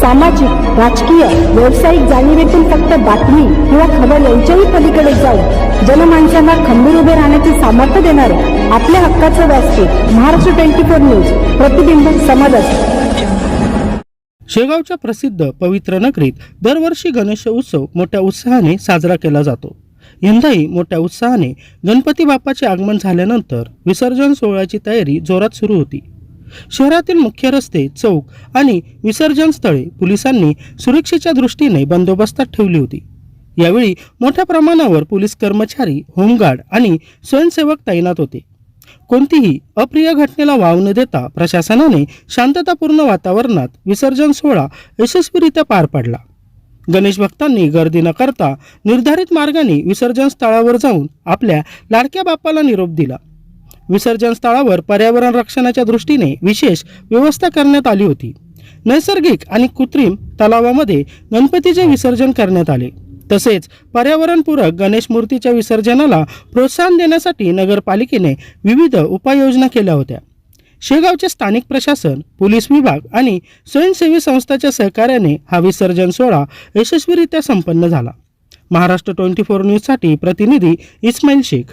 सामाजिक राजकीय व्यावसायिक जाणीवेतून फक्त बातमी किंवा खबर यांच्याही पलीकडे जाऊन जनमानसांना खंबीर उभे राहण्याचे सामर्थ्य देणारे आपल्या हक्काचं व्यासपीठ महाराष्ट्र ट्वेंटी फोर न्यूज प्रतिबिंब समाजाचे. शेगावच्या प्रसिद्ध पवित्र नगरीत दरवर्षी गणेश उत्सव मोठ्या उत्साहाने साजरा केला जातो. यंदाही मोठ्या उत्साहाने गणपती बाप्पाचे आगमन झाल्यानंतर विसर्जन सोहळ्याची तयारी जोरात सुरू होती. शहरातील मुख्य रस्ते चौक आणि विसर्जन स्थळे पोलिसांनी सुरक्षेच्या दृष्टीने बंदोबस्तात ठेवली होती. यावेळी मोठ्या प्रमाणावर पोलीस कर्मचारी होमगार्ड आणि स्वयंसेवक तैनात होते. कोणतीही अप्रिय घटनेला वाव न देता प्रशासनाने शांततापूर्ण वातावरणात विसर्जन सोहळा यशस्वीरित्या पार पाडला. गणेश भक्तांनी गर्दी न करता निर्धारित मार्गाने विसर्जन स्थळावर जाऊन आपल्या लाडक्या बाप्पाला निरोप दिला. विसर्जन स्थळावर पर्यावरण रक्षणाच्या दृष्टीने विशेष व्यवस्था करण्यात आली होती. नैसर्गिक आणि कृत्रिम तलावामध्ये गणपतीचे विसर्जन करण्यात आले. तसेच पर्यावरणपूरक गणेश मूर्तीच्या विसर्जनाला प्रोत्साहन देण्यासाठी नगरपालिकेने विविध उपाययोजना केल्या होत्या. शेगावचे स्थानिक प्रशासन पोलीस विभाग आणि स्वयंसेवी संस्थाच्या सहकार्याने हा विसर्जन सोहळा यशस्वीरित्या संपन्न झाला. महाराष्ट्र ट्वेंटी फोर न्यूजसाठी प्रतिनिधी इस्माईल शेख.